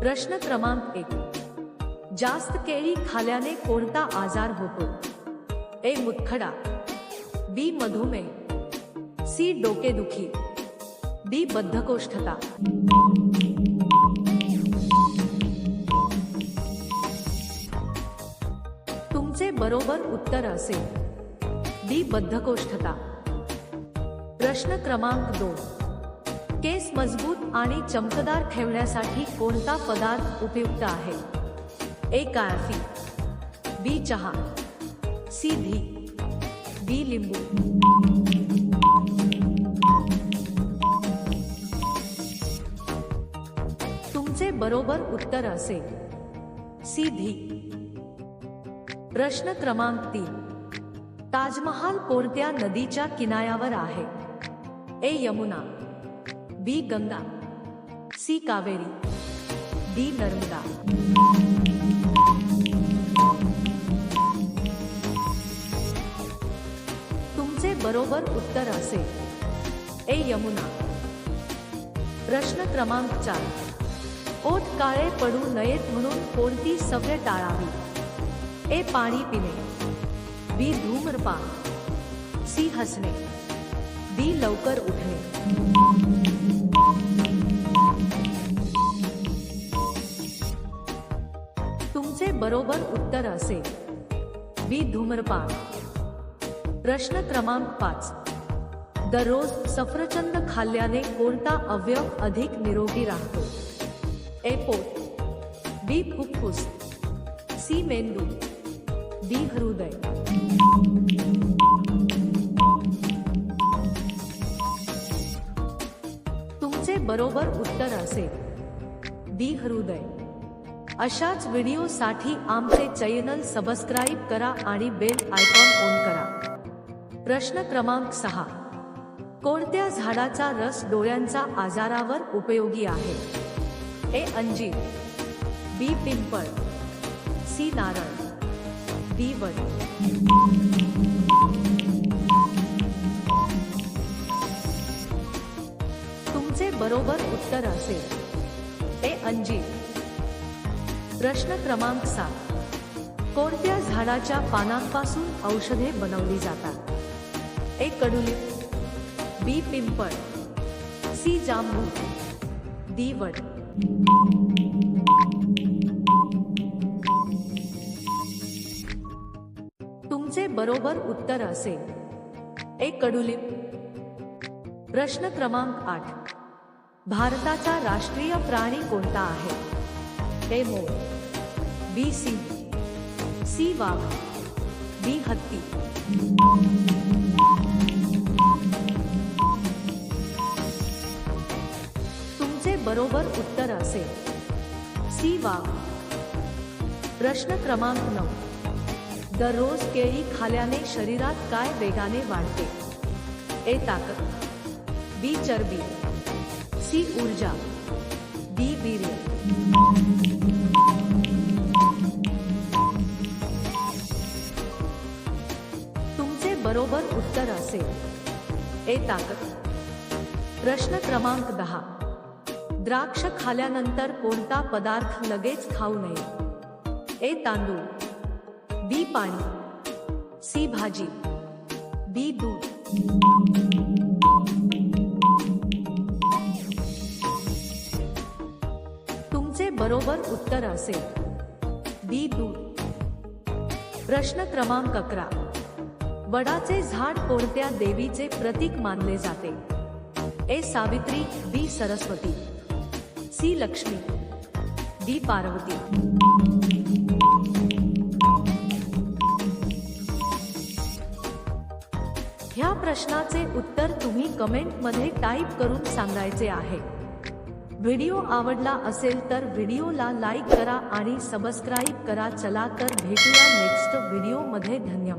प्रश्न क्रमांक एक. जास्त केळी खाल्याने कोणता आजार होतो? ए मुतखडा. बी मधुमेह. सी डोकेदुखी. डी बद्धकोष्ठता. तुमचे बरोबर उत्तर असेल. डी बद्धकोष्ठता. प्रश्न क्रमांक दोन. केस मजबूत आणि चमकदार ठेवण्यासाठी कोणता पदार्थ उपयुक्त आहे? ए काफी बी चहा सी धी बी लिंबू. तुमचे बरोबर उत्तर असेल. सी धी प्रश्न क्रमांक तीन. ताजमहाल कोणत्या नदीच्या किनाऱ्यावर आहे? A Yamuna B Ganga C Kaveri D Narmada. तुमचे बरोबर उत्तर असेल. ए यमुना. प्रश्न क्रमांक चार. ओठ काळे पडू नयेत म्हणून कोणती सवय टाळावी? ए पाणी पिणे. बी धूम्रपान. सी हसणे. डी लवकर उठणे. बरोबर उत्तर असेल बी धूम्रपान. प्रश्न क्रमांक पाच. दररोज सफरचंद खाल्ल्याने कोणता अवयव अधिक निरोगी राहतो? ए पोट. बी फुफ्फुस. सी मेंदू. डी हृदय. तुमचे बरोबर उत्तर असेल डी हृदय. अशाच व्हिडिओसाठी आमचे चॅनल सबस्क्राईब करा आणि बेल आयकॉन ऑन करा. प्रश्न क्रमांक सहा. कोणत्या झाडाचा रस डोळ्यांचा आजारावर उपयोगी आहे? ए अंजीर. बी पिंपळ. सी नारळ. डी वर तुमचे बरोबर उत्तर असेल. ए अंजीर. प्रश्न क्रमांक सात. कोणत्या झाडाच्या पानांपासून औषधे बनवली जातात? ए कडुलिप बी पिंपळ सी जांभू डी वड. तुमचे बरोबर उत्तर असेल. ए कडुलिप प्रश्न क्रमांक आठ. भारताचा राष्ट्रीय प्राणी कोणता आहे? ए मोर बी सी सी वाघ डी हत्ती तुमचे बरोबर उत्तर असेल सी वाघ प्रश्न क्रमांक नऊ दररोज केळी खाल्याने शरीरात काय वेगाने वाढते ए ताकद बी चरबी सी ऊर्जा डी वीर्य बरोबर उत्तर असेल. ए ताकद. प्रश्न क्रमांक दहा. द्राक्ष खाल्यानंतर कोणता पदार्थ लगेच खाऊ नये? ए तांदूळ. बी पाणी. सी भाजी. बी दूध. तुमचे बरोबर उत्तर असेल. बी दूध. प्रश्न क्रमांक अकरा. वडाचे झाड कोणत्या देवीचे प्रतीक मानले जाते? A Savitri B Saraswati C Lakshmi D Parvati. ह्या प्रश्नाचे उत्तर तुम्ही कमेंटमध्ये टाईप करून सांगायचे आहे. व्हिडिओ आवडला असेल तर व्हिडिओला लाईक करा आणि सबस्क्राईब करा. चला तर भेटूया नेक्स्ट व्हिडिओमध्ये. धन्यवाद.